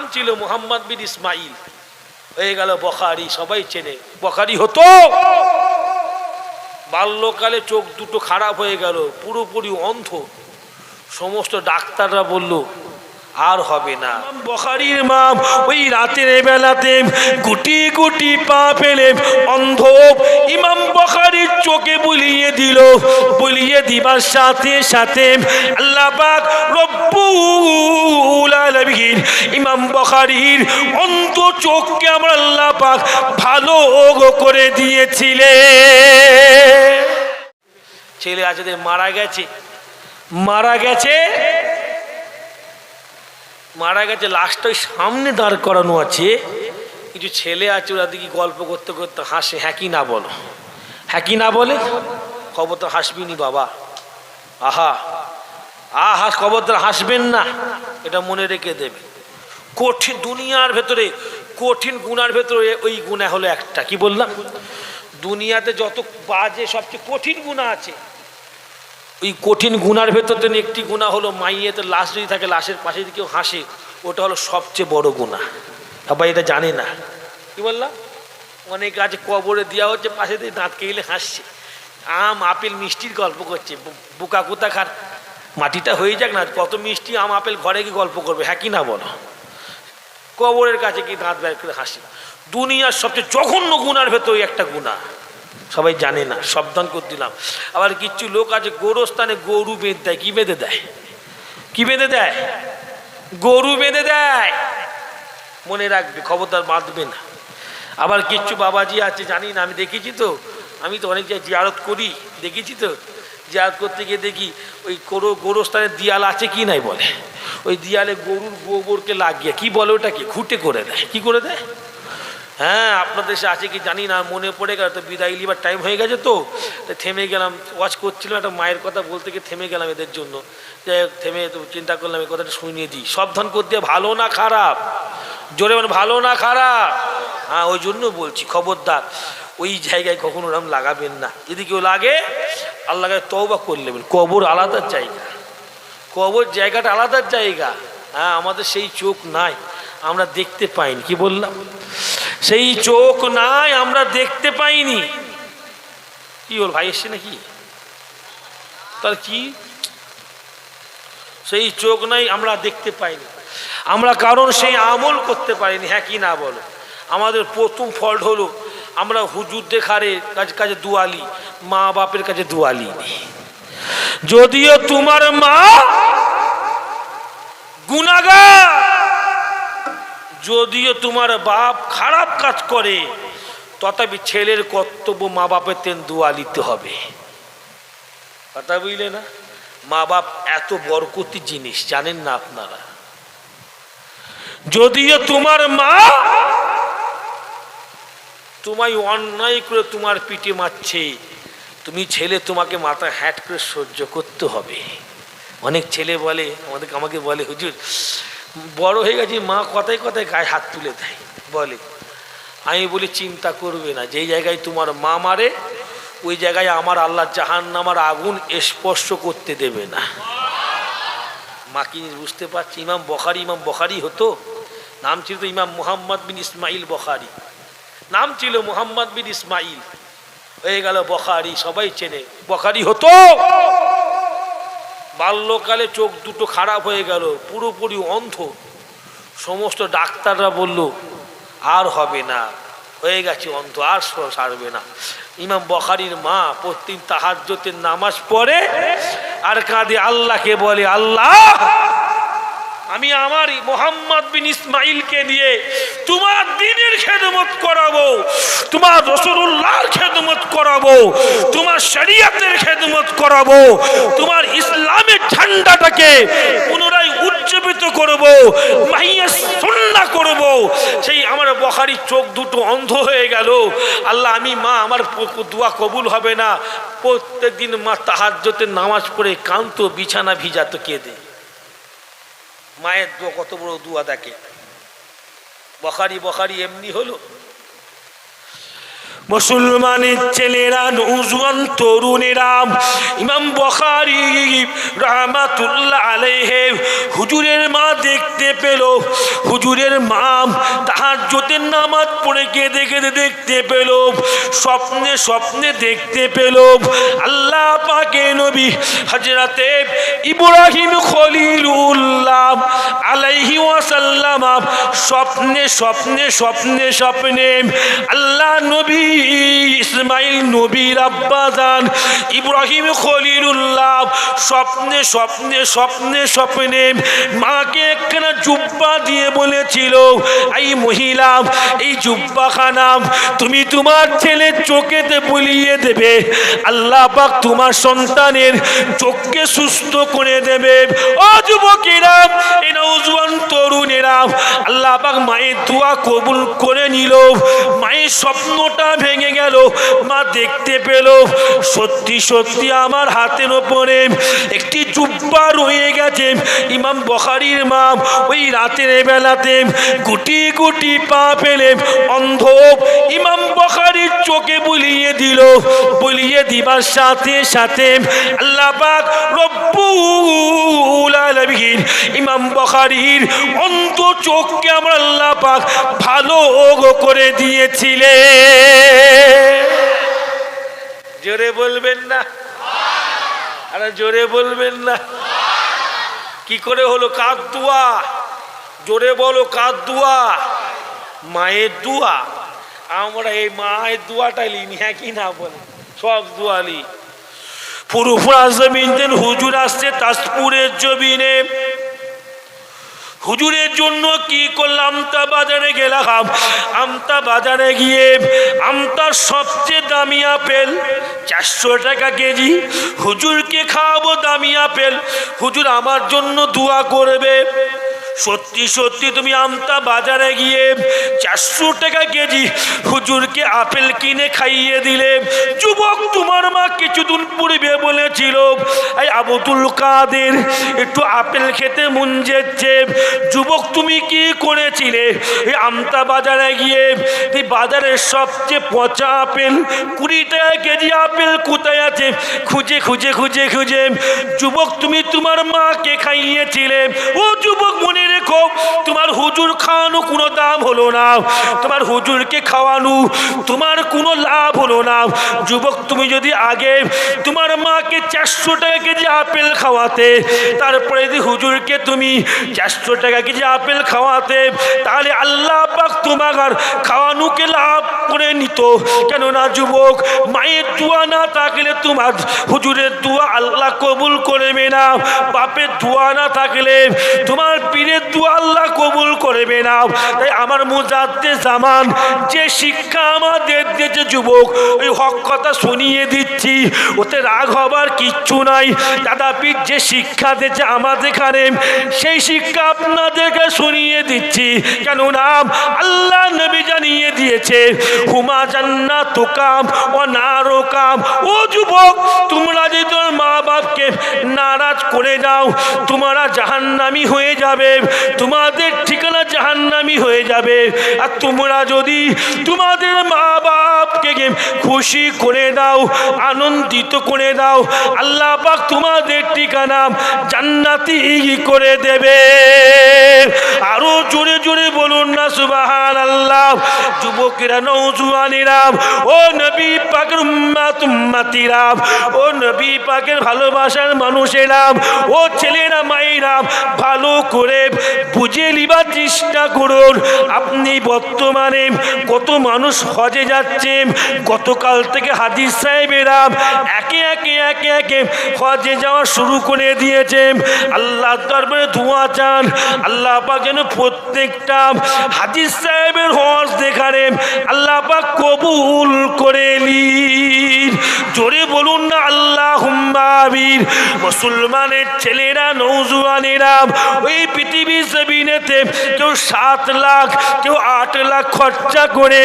নাম ছিল মোহাম্মদ বিন ইসমাইল হয়ে গেল বখারি, সবাই চেনে। বখারি হতো? বাল্যকালে চোখ দুটো খারাপ হয়ে গেল, পুরোপুরি অন্ধ। সমস্ত ডাক্তাররা বলল আর হবে না। বখারির মা ওই রাতের বেলাতে গুটি গুটি পা পেলে অন্ধ ইমাম বখারির চোখে বুলিয়ে দিল। বুলিয়ে দিবার সাথে সাথে আল্লাহ পাক ইমাম বখারির অন্ধ চোখকে আমরা আল্লাহ পাক ভালো করে দিয়েছিলে ছেলে যে মারা গেছে। মারা গেছে মারা গেছে লাশটা ওই সামনে দাঁড় করানো আছে। কিছু ছেলে আছে, ওরা দিকে গল্প করতে করতে হাসে হ্যাঁ কি না বলো? হ্যাঁ কি না বলে? খবর তো হাসবিনি বাবা। আহা আহা, খবর তো হাসবেন না। এটা মনে রেখে দেবে। কঠিন দুনিয়ার ভেতরে, কঠিন গুণার ভেতরে ওই গুণা হলো একটা। কি বললাম? দুনিয়াতে যত বাজে সবচেয়ে কঠিন গুণা আছে ওই কঠিন গুণার ভেতর থেকে একটি গুণা হলো মাইয়েতে লাশ যদি থাকে, লাশের পাশে যদি কেউ হাসে, ওটা হলো সবচেয়ে বড় গুণা সবাই এটা জানে না। কি বললাম? অনেক আছে কবরে দেওয়া হচ্ছে, পাশে দিয়ে দাঁত কেলে হাসছে। আম, আপেল, মিষ্টির গল্প করছে। বুকা কুতা খার মাটিটা হয়ে যাক না, কত মিষ্টি, আম, আপেল, ঘরে কি গল্প করবে। হ্যাঁ কি না বলো? কবরের কাছে কি দাঁত বের করে হাসি। দুনিয়ার সবচেয়ে জঘন্য গুণার ভেতর একটা গুণা সবাই জানে না, সাবধান করে দিলাম। আবার কিছু লোক আছে, গোরস্থানে গরু বেঁধে দেয়, কি বেঁধে দেয়? কি বেঁধে দেয়? গরু বেঁধে দেয়। মনে রাখবে, খবরদার বাঁধবে না। আবার কিচ্ছু বাবাজি আছে, জানি না, আমি দেখেছি তো, আমি তো অনেক জায়গায় জিয়ারত করি, দেখেছি তো, জিয়ারত করতে গিয়ে দেখি ওই কোনো গোরস্থানের দিয়াল আছে কি নাই বলে। ওই দিয়ালে গরুর গোবরকে লাগিয়ে, কি বলে ওটাকে? খুঁটে করে দেয়। কি করে দেয়? হ্যাঁ আপনাদের দেশে আছে কি জানি না, মনে পড়ে গেল, তো বিদায় লিবার টাইম হয়ে গেছে তো। থেমে গেলাম ওয়াচ করছিলাম একটা মায়ের কথা বলতে গিয়ে থেমে গেলাম এদের জন্য। যে থেমে তো চিন্তা করলাম, এই কথাটা শুনিয়ে দিই সাবধান করতে ভালো না খারাপ। জোরে মানে ভালো না খারাপ? হ্যাঁ ওই জন্য বলছি, খবরদার। ওই জায়গায় কখনো ওরম লাগাবেন না। যদি কেউ লাগে আল্লাহকে তওবা করে নেবেন। কবর আলাদা জায়গা। কবর জায়গাটা আলাদা জায়গা। হ্যাঁ আমাদের সেই চোখ নাই, আমরা দেখতে পাইনি। কি বললাম? সেই চোখ নাই, আমরা দেখতে পাইনি। কি ওর ভাই এসছে নাকি? তার কি? সেই চোখ নাই, আমরা দেখতে পাইনি। আমরা কারণ সেই আমল করতে পারিনি হ্যাঁ কি না বলো? আমাদের প্রথম ফল্ট হলো, আমরা হুজুর দেখারে কাছে কাছে দুয়ালি, মা বাপের কাছে দুয়ালি। যদিও তোমার মা গুনাগার যদিও তোমার বাপ খারাপ কাজ করে, তথাপি ছেলের কর্তব্য মা বাপের তেন দুয়ালিতে হবে। কথা বুঝলে না? মা বাপ এত বরকতি জিনিস, জানেন না আপনারা? যদিও তোমার মা তোমায় অন্যায় করে তোমার পিঠে মারছে, তুমি ছেলে তোমাকে মাথা হ্যাট করে সহ্য করতে হবে। অনেক ছেলে বলে আমাদের আমাকে বলে, হুজুর বড় হয়ে গেছে, মা কথায় কথায় গায়ে হাত তুলে দেয়, বলে, আমি বলি, চিন্তা করবে না, যেই জায়গায় তোমার মা মারে, ওই জায়গায় আমার আল্লাহ জাহান নামার আগুন স্পর্শ করতে দেবে না। মা কি বুঝতে পারছি? ইমাম বখারি ইমাম বখারি হতো, নাম ছিল তো ইমাম মোহাম্মদ বিন ইসমাইল বখারি, নাম ছিল মোহাম্মদ বিন ইসমাইল, হয়ে গেল বখারি, সবাই চেনে, বখারি হতো। বাল্যকালে চোখ দুটো খারাপ হয়ে গেল, পুরোপুরি অন্ধ। সমস্ত ডাক্তাররা বলল, আর হবে না, হয়ে গেছে অন্ধ, আর সারবে না। ইমাম বখারির মা প্রতিদিন তাহাজ্জতের নামাজ পড়ে, আর কাঁদে, আল্লাহকে বলে, আল্লাহ আমি আমার মোহাম্মদ বিন ইসমাইলকে নিয়ে তোমার দিনের খেদমত করাবো, তোমার রসুল্লাহর খেদমত করাবো, তোমার শরিয়তের খেদমত করাবো, তোমার ইসলামের ঠান্ডাটাকে পুনরায় উজ্জীবিত করব, মাহিয়া সন্না করব। সেই আমার বখারি চোখ দুটো অন্ধ হয়ে গেল। আল্লাহ, আমি মা, আমার দোয়া কবুল হবে না। প্রত্যেকদিন মা তাহাজ্জতের নামাজ পড়ে কান্ত বিছানা ভিজাতো কেঁদে মায়ের দোয়া কত বড় দোয়া দেখে। বখারি বখারি এমনি হলো। মুসলমানের ছেলেরা, নৌজওয়ান তরুণেরা, ইমাম বখারি রহমাতুল্লাহ আলাইহে হুজুরের মা দেখতে পেল। হুজুরের মা তাহার জ্যোতির নামাজ পড়ে কেঁদে কেঁদে দেখতে পেল। স্বপ্নে স্বপ্নে দেখতে পেল। আল্লাহ পাকে নবী হজরতে ইব্রাহিম খলিলুল্লাহ আলাইহি ওয়াসাল্লাম স্বপ্নে স্বপ্নে স্বপ্নে স্বপ্নে আল্লাহ নবী এই ইসমাইল, নবীর আব্বাজান, ইব্রাহিম খলিলুল্লাহ, স্বপ্নে স্বপ্নে স্বপ্নে স্বপ্নে মাকে একখানা জুব্বা দিয়ে বলেছিল, এই মহিলা, এই জুব্বা খানাম তুমি তোমার ছেলের চোখেতে বলিয়ে দেবে। আল্লাহ পাক তোমার সন্তানের চোখকে সুস্থ করে দেবে। ও যুবকেরা এই নৌজওয়ান তরুণেরা, আল্লাহ পাক মায়ের দোয়া কবুল করে নিল। মায়ের স্বপ্নটা ভেঙে গেল। মা দেখতে পেল। সত্যি সত্যি আমার হাতের ওপরে একটি জুব্বা রয়ে গেছে। ইমাম বখারির মা ওই রাতের বেলাতে গুটি গুটি পা পেলে অন্ধ ইমাম বখারির চোখে বুলিয়ে দিল। বুলিয়ে দিবার সাথে সাথে আল্লাহ পাক ইমাম বখারির অন্ধ চোখকে আমরা আল্লাহ পাক ভালো করে দিয়েছিলে জোরে বলবেন না। আরে জোরে বলবেন না। কি করে হলো কার দুয়া? জোরে বলো কার দুয়া? মায়ের দুয়া? আমরা এই মায়ের দুয়াটা লিনি হ্যাঁ কি না বলে? সব দুয়ালি পুরুফুরা জমিন হুজুর আসছে, তাজপুরের জমিনে। হুজুরের জন্য কি করলাম? আমতা বাজারে গেলাম। আমতা বাজারে গিয়ে আমতার সবচেয়ে দামি আপেল চারশো টাকা কেজি। হুজুরকে খাওয়াবো দামি আপেল। হুজুর আমার জন্য দোয়া করবে। সত্যি সত্যি, তুমি আমতা বাজারে গিয়ে চারশো টাকা কেজি হুজুরকে আপেল কিনে খাইয়ে দিলে। যুবক, তোমার মা কিছুদিন পূর্বে বলেছিল এই আবুদুল কাদের, একটু আপেল খেতে মন যেচ্ছে। যুবক, তুমি কি করেছিলে? এই আমতা বাজারে গিয়ে, এই বাজারের সবচেয়ে পচা আপেল, কুড়ি টাকা কেজি আপেল কোথায় আছে? খুঁজে খুঁজে খুঁজে খুঁজে। যুবক, তুমি তোমার মাকে খাইয়েছিলে। ও যুবক রেখো তোমার হুজুর খাওয়ানো কোনো দাম হলো না। তোমার হুজুরকে খাওয়ানো, তোমার কোনো লাভ হলো না। যুবক, তুমি যদি আগে তোমার মাকে চারশো টাকা কেজি আপেল খাওয়াতে, তারপরে যদি হুজুরকে তুমি চারশো টাকা কেজি আপেল খাওয়াতে, তাহলে আল্লাহ পাক তোমার খাওয়ানোকে লাভ করে নিত। কেননা যুবক, মায়ের দোয়া না থাকলে তোমার হুজুরের দোয়া আল্লাহ কবুল করবে না। বাপের দোয়া না থাকলে তোমার পীরের দোয়া আল্লাহ কবুল করবে না। তাই আমার মুজাদ্দে জামান, যে শিক্ষা আমাদের দিয়েছে যুবক, ওই হক কথা শুনিয়ে দিচ্ছি। ওতে রাগ হবার কিচ্ছু নাই। দাদাপীর যে শিক্ষা দিয়েছে আমাদের এখানে সেই শিক্ষা আপনাদেরকে শুনিয়ে দিচ্ছি। কেন নাম আল্লাহ নবী জানিয়ে দিয়েছে, হুমা জান্নাত কাম ও নারো কাম ও যুবক, তোমরা যদি তোর মা বাপকে নারাজ করে দাও। তোমারা জাহান্নামি হয়ে যাবে। তোমাদের ঠিকানা জাহান্নামি হয়ে যাবে। আর তোমরা যদি তোমাদের মা বাপকে খুশি করে দাও, আনন্দিত করে দাও। আল্লাহ পাক তোমাদের ঠিকানা জান্নাতি করে দেবে। আরও জোরে জোরে বলুন না সুবাহান আল্লাহ যুবকেরা নৌজুয়ানিরা ও নবী পাকের উম্মাত, উম্মাতিরা, ও নবী পাকের ভালোবাসার মানুষেরা, ও ছেলেরা, মায়েরা, ভালো করে বুঝে নিবার চেষ্টা করুন। আপনি বর্তমানে কত মানুষ হজে যাচ্ছে গতকাল থেকে হাদিস সাহেবেরা একে একে একে একে হজে যাওয়া শুরু করে দিয়েছে। আল্লাহ দরবারে ধোঁয়া চান, আল্লাহ পাক যেন প্রত্যেকটা হাদিস সাহেবের হজ দেখারে আল্লাহ পাক কবুল করে জোরে বলুন না, আল্লাহ আমিন। মুসলমানের ছেলেরা নৌজুয়ানেরা ওই পৃথিবীর জমিনেতে কেউ সাত লাখ, কেউ আট লাখ খরচা করে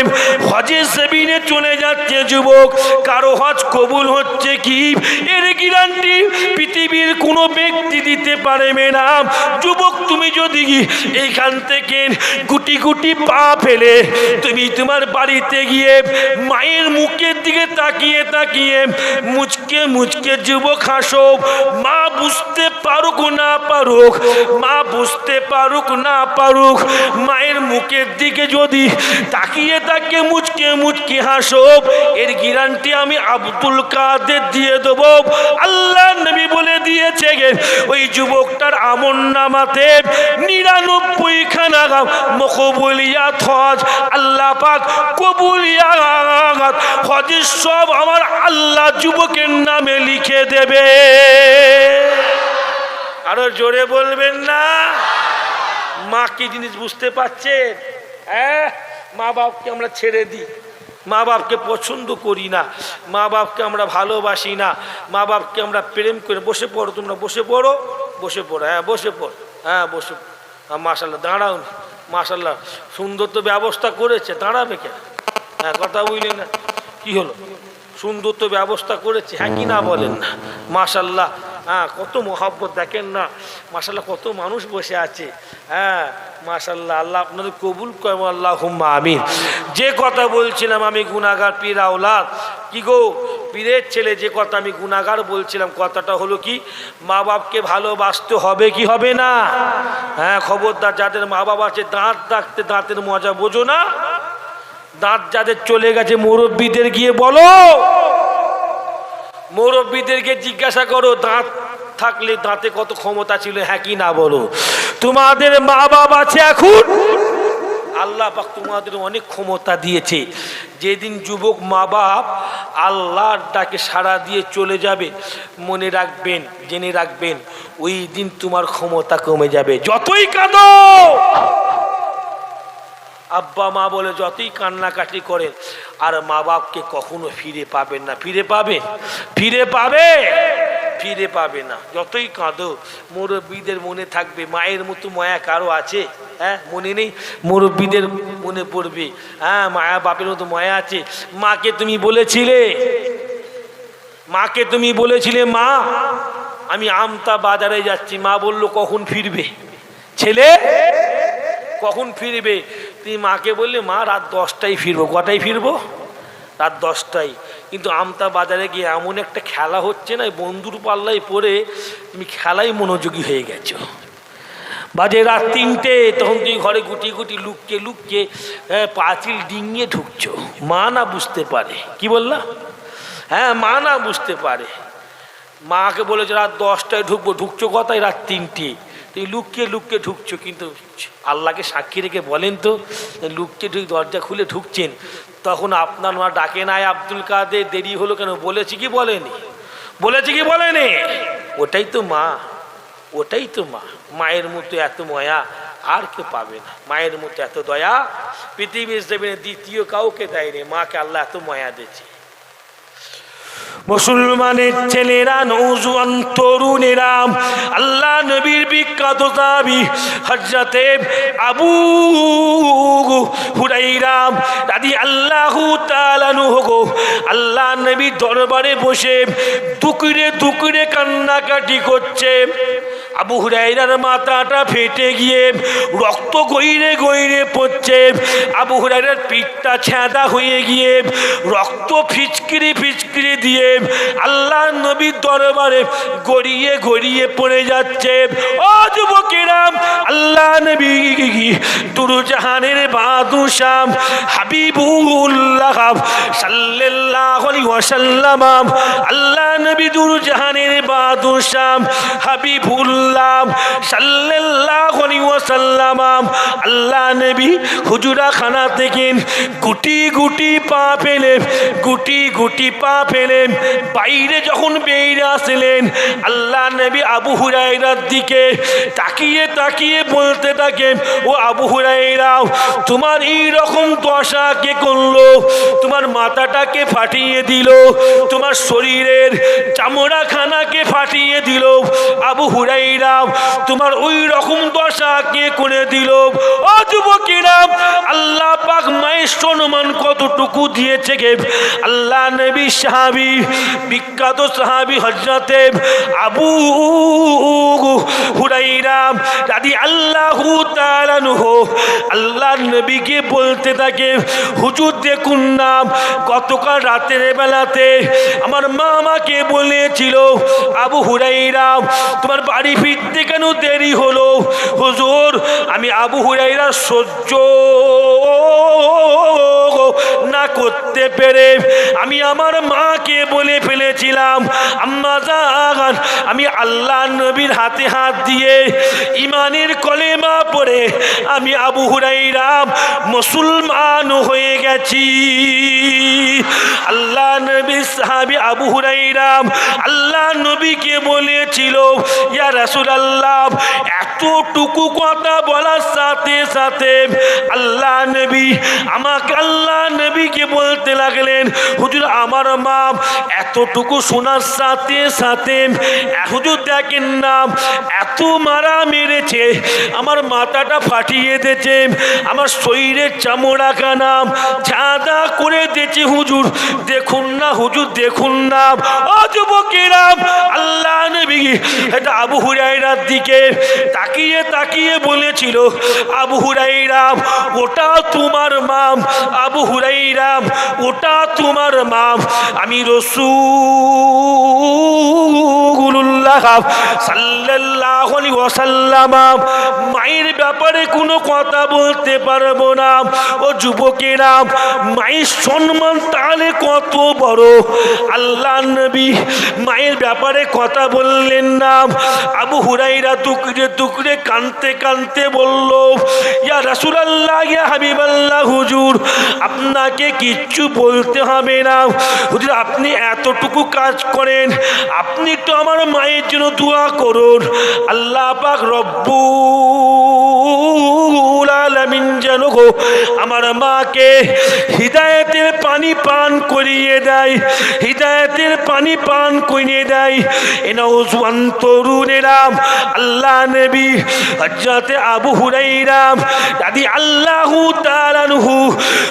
হজের জমিনে চলে যাচ্ছে যুবক। কারও হজ কবুল হচ্ছে কি? এর পৃথিবীর কোনো ব্যক্তি দিতে পারবে না। যুবক, তুমি যদি এইখান থেকে গুটি গুটি পা ফেলে তুমি তোমার বাড়িতে গিয়ে মায়ের মুখের দিকে তাকিয়ে তাকিয়ে মুচকে মুচকে যুবক হাসব মা বুঝতে পারুক না পারুক, মা বুঝতে পারুক না পারুক, মায়ের মুখের দিকে যদি তাকিয়ে তাকিয়ে মুচকে মুচকে হাসো। এর গ্যারান্টি আমি আব্দুল কাদের দিয়ে দেব। আল্লাহ নবী বলে দিয়েছে গে, ওই যুবকটার আমন নামাতে নিরানব্বই খানা মকবুলিয়া হজ, আল্লাহ পাক কবুলিয়া হজের সব আমার আল্লাহ যুবকের নামে লিখে দেবে। আরও জোরে বলবেন না? মা কি জিনিস বুঝতে পারছেন হ্যাঁ? মা বাপকে আমরা ছেড়ে দিই। মা বাপকে পছন্দ করি না। মা বাপকে আমরা ভালোবাসি না। মা বাপকে আমরা প্রেম করে বসে পড়ো, তোমরা বসে পড়ো বসে পড়ো। হ্যাঁ বসে পড়ো। হ্যাঁ বসে হ্যাঁ মাসাল্লাহ দাঁড়াও না। মাসাল্লাহ সুন্দর তো ব্যবস্থা করেছে। দাঁড়াবে কেন? হ্যাঁ কথা বুঝলেন না? কি হলো? সুন্দর তো ব্যবস্থা করেছে। হ্যাঁ কি না বলেন না? মাশাল্লাহ হ্যাঁ কত মহাব্বত দেখেন না? মাশাল্লাহ কত মানুষ বসে আছে। হ্যাঁ মাশাল্লাহ আল্লাহ আপনাদের কবুল করেন আল্লাহ হুম্মা আমিন। যে কথা বলছিলাম আমি গুনাগার পীর আওলাদ, কি গো? পীরের ছেলে, যে কথা আমি গুনাগার বলছিলাম, কথাটা হলো কি? মা বাপকে ভালোবাসতে হবে কি হবে না? হ্যাঁ খবরদার, যাদের মা বাবা আছে, দাঁত ডাকতে দাঁতের মজা বোঝো না। দাঁত যাদের চলে গেছে, মুরব্বীদের গিয়ে বলো। মুরব্বীদেরকে জিজ্ঞাসা করো, দাঁত থাকলে দাঁতে কত ক্ষমতা ছিল হ্যাঁ কি না বলো। তোমাদের মা বাবা আছে এখন? আল্লাহ পাক তোমাদের অনেক ক্ষমতা দিয়েছে। যেদিন যুবক মা বাপ আল্লাহর ডাকে সাড়া দিয়ে চলে যাবে, মনে রাখবেন, জেনে রাখবেন, ওই দিন তোমার ক্ষমতা কমে যাবে। যতই কাঁদো! আব্বা মা বলে, যতই কান্নাকাটি করেন, আর মা বাপকে কখনো ফিরে পাবেন না। ফিরে পাবে ফিরে পাবে? ফিরে পাবে না। যতই কাঁদো, মুরব্বীদের মনে থাকবে, মায়ের মতো মায়া কারও আছে? হ্যাঁ মনে নেই? মুরব্বীদের মনে পড়বে হ্যাঁ মায়া বাপের মতো মায়া আছে। মাকে তুমি বলেছিলে? মাকে তুমি বলেছিলে, মা, আমি আমতা বাজারে যাচ্ছি। মা বলল, কখন ফিরবে? ছেলে, কখন ফিরবে? তুমি মাকে বললে, মা, রাত দশটায় ফিরবো। কটায় ফিরবো? রাত দশটায়। কিন্তু আমতা বাজারে গিয়ে এমন একটা খেলা হচ্ছে না বন্ধুর পাল্লায় পড়ে তুমি খেলাই মনোযোগী হয়ে গেছো। বাজে রাত তিনটে, তখন তুমি ঘরে গুটি গুটি লুককে লুককে পাঁচিল ডিঙিয়ে ঢুকছো। মা না বুঝতে পারে। কি বললা? হ্যাঁ মা না বুঝতে পারে। মাকে বলেছে রাত দশটায় ঢুকবো, ঢুকছো কথায় রাত তিনটে। তুমি লুককে লুককে ঢুকছো, কিন্তু আল্লাহকে সাক্ষী রেখে বলেন তো লুককে ঢুক দরজা খুলে ঢুকছেন, তখন আপনার মা ডাকে নাই, আব্দুল কাদের, দেরি হলো কেন? বলেছি কি বলেনি? বলেছি কি বলেনি? ওটাই তো মা, ওটাই তো মা। মায়ের মতো এত ময়া আর কেউ পাবে না। মায়ের মতো এত দয়া, পৃথিবীর দ্বিতীয় কাউকে দেয়নি। মাকে আল্লাহ এত ময়া দিয়েছে। মুসলমানের ছেলেরা নৌজওয়ান তরুণেরা, আল্লাহ নবীর বিখ্যাত দাবি হজরতে আবু হুরাইরাম দাদি আল্লাহ তালানু হগো আল্লাহ নবীর দরবারে বসে টুকরে টুকরে কান্নাকাটি করছে। আবু হুরাইরার মাথাটা ফেটে গিয়ে, রক্ত গইরে গইরে পড়ছে। আবু হুরাইরার পিঠটা ছেঁদা হয়ে গিয়ে, রক্ত ফিচকিরি ফিচকিরি দিয়ে আল্লাহ নবীর দরবারে গড়িয়ে গড়িয়ে পড়ে যাচ্ছে। ও যুবকেরাম আল্লাহ নবী দুরুজাহানের বাদুশাম হাবিবুল্লাহ আলাইহি ওয়াসাল্লাম, আল্লাহ নবী দুরুজাহানের বাদুশাম হাবিবুল্লাহ রসুল্লাহ সাল্লাল্লাহু আলাইহি ওয়াসাল্লাম, আল্লাহ নবী হুজুরা খানা থেকে গুটি গুটি পা ফেলে গুটি গুটি পা ফেলে বাইরে যখন বেরিয়ে আসলেন, আল্লাহ নবী আবু হুরাইরার দিকে তাকিয়ে তাকিয়ে বলতে থাকে ও আবু হুরাইরাও তোমার এই রকম দশা কে করল? তোমার মাথাটাকে ফাটিয়ে দিল, তোমার শরীরের চামড়া খানাকে ফাটিয়ে দিল। আবু তোমার ওই রকম দশা কে করে দিল? ও যুবকেরা আল্লাহ পাক মায়ের সম্মান কতটুকু দিয়েছে গে? আল্লাহ নবী সাহাবি, বিখ্যাত সাহাবি হজরতে আবু হুরাইরা দাদি আল্লাহ তালানুহু আল্লাহ নবীকে বলতে থাকে, হুজুর দেখুন না, গতকাল রাতের বেলাতে আমার মা আমাকে বলেছিল, আবু হুরাইরা, তোমার বাড়ি ফিরতে কেন দেরি হলো? হুজুর, আমি আবু হুরাইরা সহ্য না করতে পেরে আমি আমার মাকে বলে ফেলেছিলাম, আম্মা জান আমি আল্লাহ নবীর হাতে হাত দিয়ে ইমানের কলেমা পড়ে আমি আবু হুরাইরা মুসলমান হয়ে গেছি। আল্লাহ নবী সাহাবি আবু হুরাইরাম আল্লাহ নবীকে বলেছিল, ইয়া রাসূল আল্লাহ এতটুকু কথা বলার সাথে সাথে আল্লাহ নবী আমাকে আল্লাহ নবীকে বলতে লাগলেন, হুজুর, আমার মা এতটুকু শোনার সাথে সাথে হুজুর দেখেন না, এত মারা মেরেছে, আমার মাথাটা ফাটিয়ে দিয়েছে, আমার শরীরের চামড়া কানা ঝাঁদা করে দিয়েছে, হুজুর, দেখুন না, হুজুর, দেখুন না। ও যুবকেরাম আল্লাহ নবী এটা আবু হুরাইরার দিকে তাকিয়ে তাকিয়ে বলেছিল, আবু হুরাইরাম ওটা তোমার মাম, আবু হুরাইরাম ওটা তোমার মাম। আমি রসুল্লাহ আলাইহি মায়ের ব্যাপারে কোনো কথা বলতে পারব না। ও যুবকেরা, মায়ের সম্মান তাহলে কত বড়? আল্লাহ নবী মায়ের ব্যাপারে কথা বললেন না। আবু হুরাইরা টুকরে টুকরে কানতে কানতে বলল, ইয়া রাসূলুল্লাহ, ইয়া হাবিবাল্লাহ হুজুর? আপনাকে কিচ্ছু বলতে হবে না। হুজুর, আপনি এতটুকু কাজ করেন, আপনি তো আমার মায়ের জন্য দোয়া করুন। আল্লাহ পাক গো আমার মাকে হৃদায়তের পানি পান করিয়ে দেয়, হৃদায়তের পানি পান করিয়ে দেয়। এ নৌজওয়ান তরুণেরা আল্লাহ নবী হজরতে আবু হুরাইরাম দাদি আল্লাহু তাআলাহু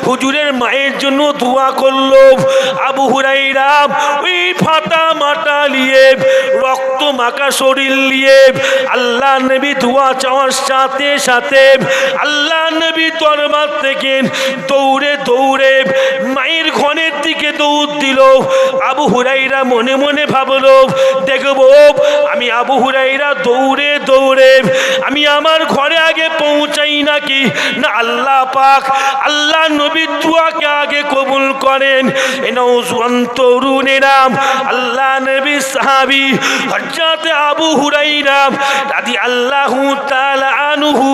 হুজুরের মায়ের জন্য দোয়া করল। আবু হুরাইরাম ওই ফাটা মাটা নিয়ে, রক্ত মাখা শরীর নিয়ে, আল্লাহ নবী দোয়া চাওয়ার সাথে সাথে আল্লাহ নবী দরবার থেকে দৌড়ে দৌড়ে মায়ের ঘনের দিকে দৌড় দিল। আবু হুরাইরা মনে মনে ভাবলো দেখব আমি আবু হুরাইরা দৌড়ে দৌড়ে, আমি আমার ঘরে আগে পৌঁছাই নাকি? না, আল্লাহ পাক আল্লাহ নবীর দুয়াকে আগে কবুল করেন। এ নৌজওয়ান তরুণেরা আল্লাহ নবী সাহাবি হজরত আবু হুরাইরা দাদি আল্লাহু আনহু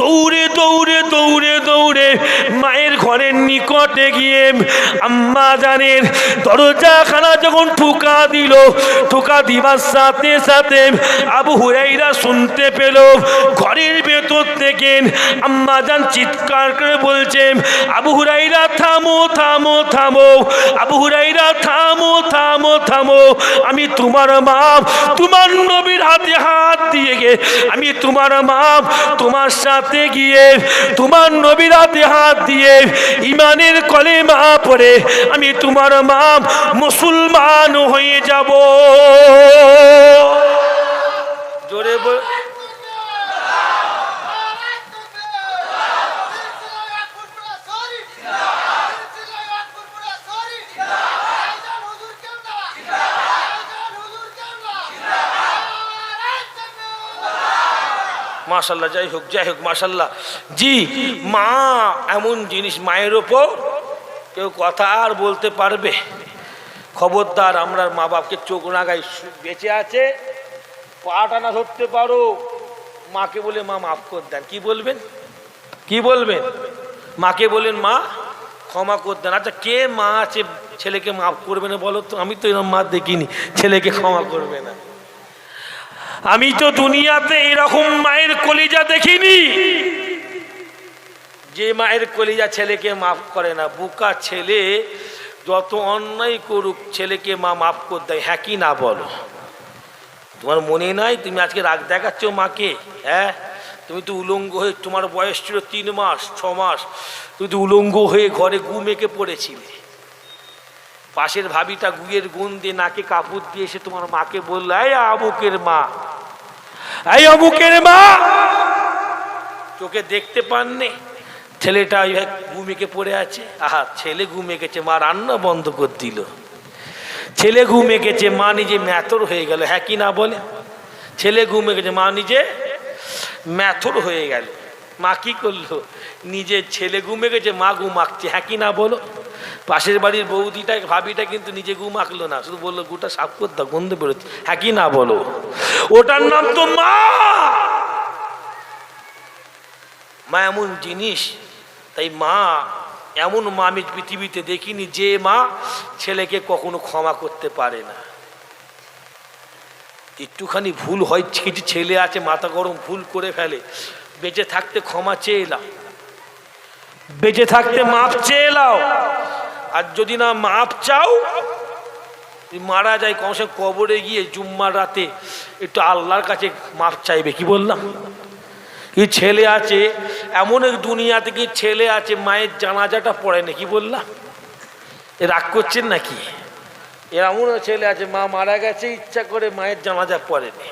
দৌড়ে দৌড়ে দৌড়ে দৌড়ে মায়ের ঘরের নিকটে গিয়ে আম্মা জানের দরজাখানা যখন ঠুকা দিল, ঠুকা দিবার সাথে সাথে আবু হুরাইরা শুনতে পেল, ঘরের ভেতর থেকে আম্মা জান চিৎকার করে বলছে, আবু হুরাইরা থামো থামো থামো। আবু হুরাইরা থামো থামো থামো। আমি তোমার মা, তোমার নবীর হাতে হাত দিয়ে গে। আমি তোমার মা, তোমার সাথে গিয়ে, তোমার নবীর হাতে হাত দিয়ে ইমানের কলেমা পড়ে। আমি তোমার মা, মুসলমান হয়ে যাব। জোরে বল মাশাল্লাহ, যাই হোক যাই হোক, মাশাল্লাহ। জি, মা, এমন জিনিস মায়ের ওপর কেউ কথা আর বলতে পারবে। খবরদার, আমরা মা বাপকে চোখ লাগাই বেঁচে আছে, পাটা না ধরতে পারো। মাকে বলে, মা, মাফ করে দেন। কি বলবেন? কি বলবেন? মাকে বলেন, মা, ক্ষমা করে দেন। আচ্ছা কে মা আছে? ছেলেকে মাফ করবে না বলো তো? আমি তো এরকম মা দেখিনি। ছেলেকে ক্ষমা করবে না। আমি তো দুনিয়াতে এরকম মায়ের কলিজা দেখিনি। যে মায়ের কলিজা ছেলেকে মাফ করে না, বুকা ছেলে, যত অন্যায় করুক, ছেলেকে মা মাফ করে দেয় হ্যাঁ কি না বলো? তোমার মনে নাই তুমি আজকে রাগ দেখাচ্ছ মাকে? হ্যাঁ? তুমি তো উলঙ্গ হয়ে, তোমার বয়স ছিল তিন মাস, ছ মাস, তুমি তো উলঙ্গ হয়ে ঘরে গু মেকে পড়েছিলে। পাশের ভাবিটা গুয়ের গুণ দিয়ে নাকে কাপড় দিয়ে এসে তোমার মাকে বলল, এই অমুকের মা, এই অমুকের মা! চোখে দেখতে পাননি। ছেলেটা ওইভাবে ঘুমেকে পড়ে আছে। আহা, ছেলে ঘুমে গেছে মা রান্না বন্ধ করে দিল। ছেলে ঘুমে গেছে মা নিজে ম্যাথর হয়ে গেল। হ্যাঁ কি না বলে? ছেলে ঘুমে গেছে মা নিজে ম্যাথর হয়ে গেল। মা কি করল? নিজের ছেলে ঘুমে গেছে, মা ঘুমাকছে হ্যাঁ কি না বলো? পাশের বাড়ির বৌদিটা, ভাবিটা কিন্তু নিজে ঘুমাকলো না। শুধু বলল, গুটা সাফ করতে গন্ধ বেরোচ্ছে। হ্যাঁ কি না বলো? ওটার নাম তো মা! মা এমন জিনিস, তাই মা এমন মা আমি পৃথিবীতে দেখিনি যে মা ছেলেকে কখনো ক্ষমা করতে পারে না। একটুখানি ভুল হয়, কিছু ছেলে আছে, মাথা গরম ভুল করে ফেলে। বেঁচে থাকতে ক্ষমা চেয়ে এলাম বেঁচে থাকতে মাপ চেয়ে এলাও আর যদি না মাপ চাও মারা যায় কমসে কবরে গিয়ে জুম্মার রাতে একটু আল্লাহর কাছে মাপ চাইবে, কি বললাম? কি ছেলে আছে, এমন এক দুনিয়াতে কি ছেলে আছে, মায়ের জানাজাটা পড়ে না কি বললাম? এ রাগ করছেন নাকি? এর এমন ছেলে আছে, মা মারা গেছে, ইচ্ছা করে মায়ের জানাজা পড়েনি।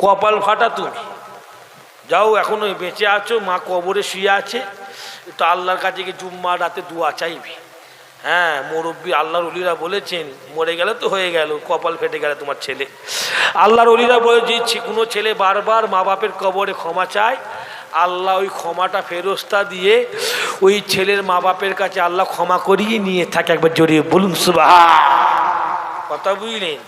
কপাল ফাটা তুমি। যাও এখনও বেঁচে আছো, মা কবরে শুয়ে আছে। তো আল্লাহর কাছে গিয়ে জুম্মা রাতে দুয়া চাইবি। হ্যাঁ মুরব্বী, আল্লাহর অলিরা বলেছেন, মরে গেলে তো হয়ে গেল, কপাল ফেটে গেলে তোমার ছেলে। আল্লাহর অলিরা বলে যে কোনো ছেলে বারবার মা বাপের কবরে ক্ষমা চায়, আল্লাহ ওই ক্ষমাটা ফেরস্তা দিয়ে ওই ছেলের মা বাপের কাছে আল্লাহ ক্ষমা করিয়ে নিয়ে থাকে। একবার জড়িয়ে বলুন সুবাহ কথা বুঝলেন?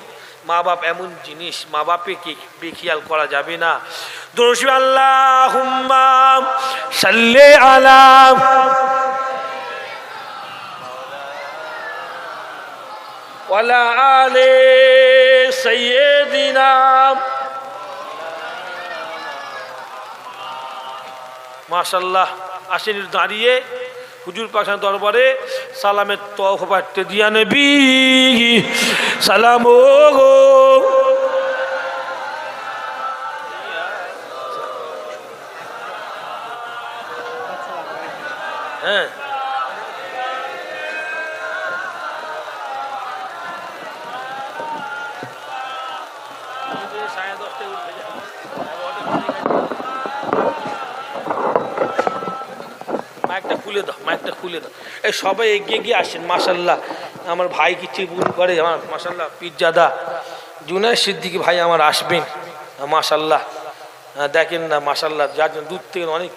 মা বাপ এমন জিনিস মা বাপে কে বেখিয়াল করা যাবে না। দরসি আল্লাহ আলাম ওয়ালা মাশাল্লাহ আসেন দাঁড়িয়ে। হুজুর পাশান দরবারে সালামের তফ পাঠতে দিয়া নেবি। সালাম ও গো। হ্যাঁ। মাইকটা খুলে দাও মাইকটা খুলে দাও। এই সবাই এগিয়ে গিয়ে আসেন মাসাল্লাহ আমার ভাই কিছু ভুল করে? আমার মাসাল্লাহ পিজ্জাদা জুনায় সিদ্দিকি ভাই আমার আসবেন। মাসাল্লাহ দেখেন না মাসাল্লাহ যার জন্য দূর থেকে অনেক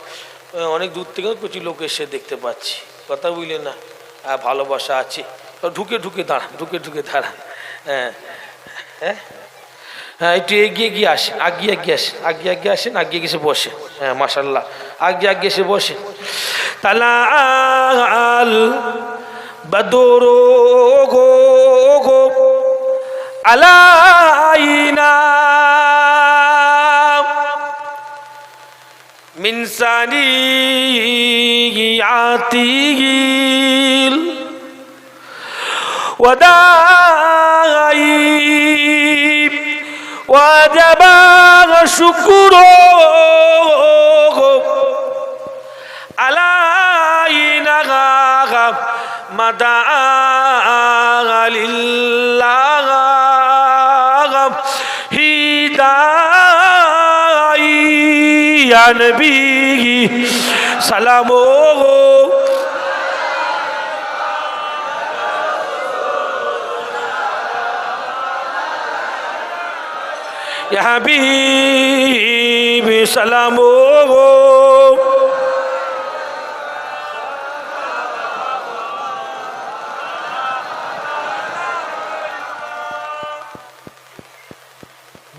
অনেক দূর থেকে প্রচুর লোক এসে দেখতে পাচ্ছি। কথা বুঝলেন না হ্যাঁ, ভালোবাসা আছে। ঢুকে ঢুকে দাঁড়ান ঢুকে ঢুকে দাঁড়ান। হ্যাঁ হ্যাঁ। হ্যাঁ একটু এগিয়ে গিয়ে আসে আগিয়ে এগিয়ে আসেন আগে আগে আসেন আগে গেছে বসে হ্যাঁ মাসাল্লাহ আগে আগে এসে বসে তালাল বদর গো গো আলাইনা মিনসানিয়াতিল ওয়াদাই وجب شكره علينا مدى لله هداي يا نبي سلامه يا حبيبي سلامه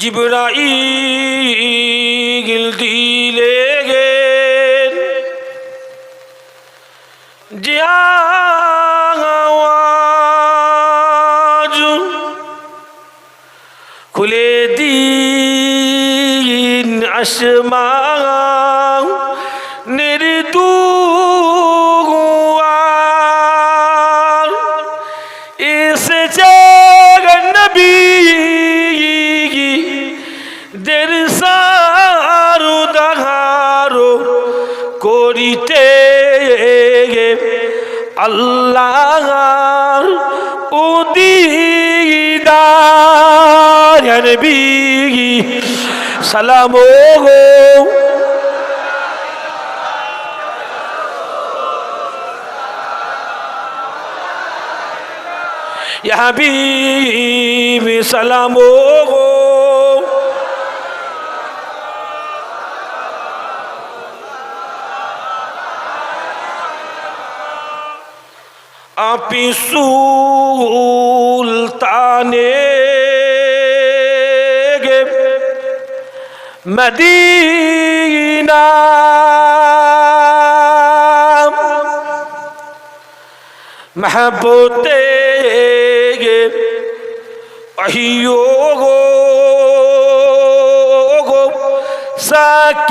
জিবরাইল দিলে গেন যে আসমা নির্দুয়ার। এসেছে নবী দের সারু দাহারো করিতে আল্লাহ উদিদার নবী সালাম হাবিব সালাম আপি সু মদিনা محبوتے اہیو گو سکینہ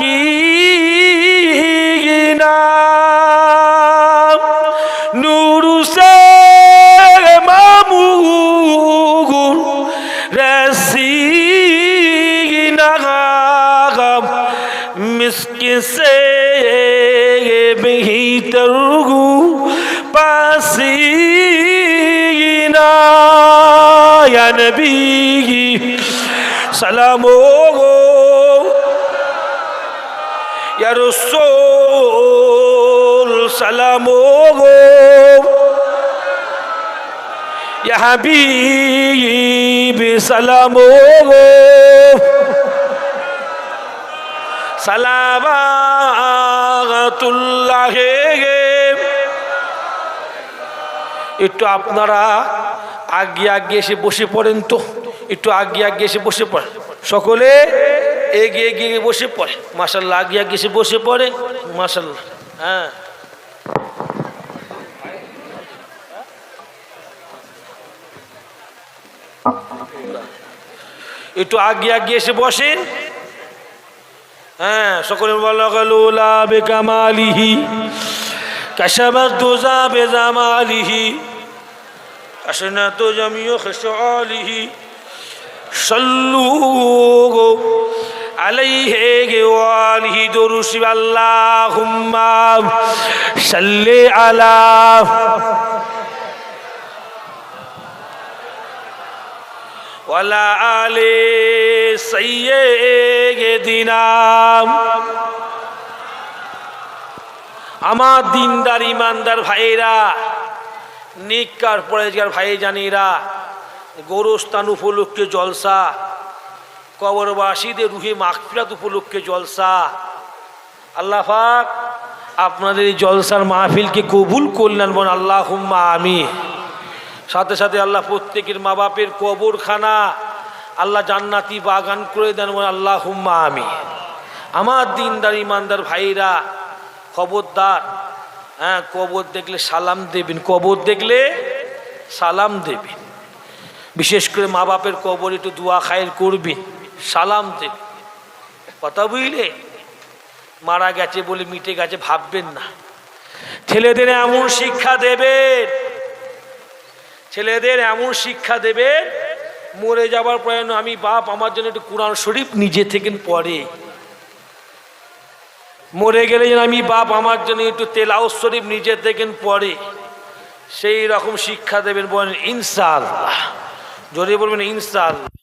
ترجو بسينا يا نبي سلامه يا رسول سلامه يا حبيبي سلامه سلاما একটু আপনারা আগে আগে এসে বসে পড়েন তো। একটু আগে আগে এসে বসে পড়েন। সকলে এগিয়ে এগিয়ে বসে পড়ে মাসাল্লাহ আগে আগে এসে বসে পড়ে মাসাল্লাহ হ্যাঁ। একটু আগে আগে এসে বসেন। হ্যাঁ সকলে বলা গেল বেকামালিহি কাশাবার দোজা বেজামালিহি কাশনা তো জামিও খেসালিহি, সল্লু গে দরুশি আল্লাহুম্মা সাল্লি আলা ওয়ালা আলে দিনাম। আমার দিনদার, ইমানদার ভাইয়েরা নিকার পরেজগার ভাই জানিরা গৌরস্থান উপলক্ষে জলসা, কবরবাসীদের রুহে মাখফিরাত উপলক্ষে জলসা। আল্লাহ আপনাদের এই জলসার মাহফিলকে কবুল করলেন বোন আল্লাহ হুম্মা আমি সাথে সাথে আল্লাহ প্রত্যেকের মা বাপের কবরখানা আল্লাহ জান্নাতি বাগান করে দেন আল্লাহ হুম্মা আমি আমার দিনদার, ইমানদার ভাইরা, খবরদার হ্যাঁ কবর দেখলে সালাম দেবেন, কবর দেখলে সালাম দেবেন। বিশেষ করে মা বাপের কবর একটু দোয়া খায়ের করবেন, সালাম দেবে কথা বুঝলে? মারা গেছে বলে মিটে গেছে, ভাববেন না। ছেলেদের এমন শিক্ষা দেবেন ছেলেদের এমন শিক্ষা দেবে মরে যাবার প্রয়োজন আমি বাপ, আমার জন্য একটু কোরআন শরীফ নিজে থেকে পড়ে। মরে গেলে যেন আমি বাপ, আমার জন্য একটু তেলাউ শরীফ নিজে থেকে পড়ে। সেই রকম শিক্ষা দেবেন বলেন, ইনশাআল্লাহ। জোরে বলবেন, ইনশাআল্লাহ।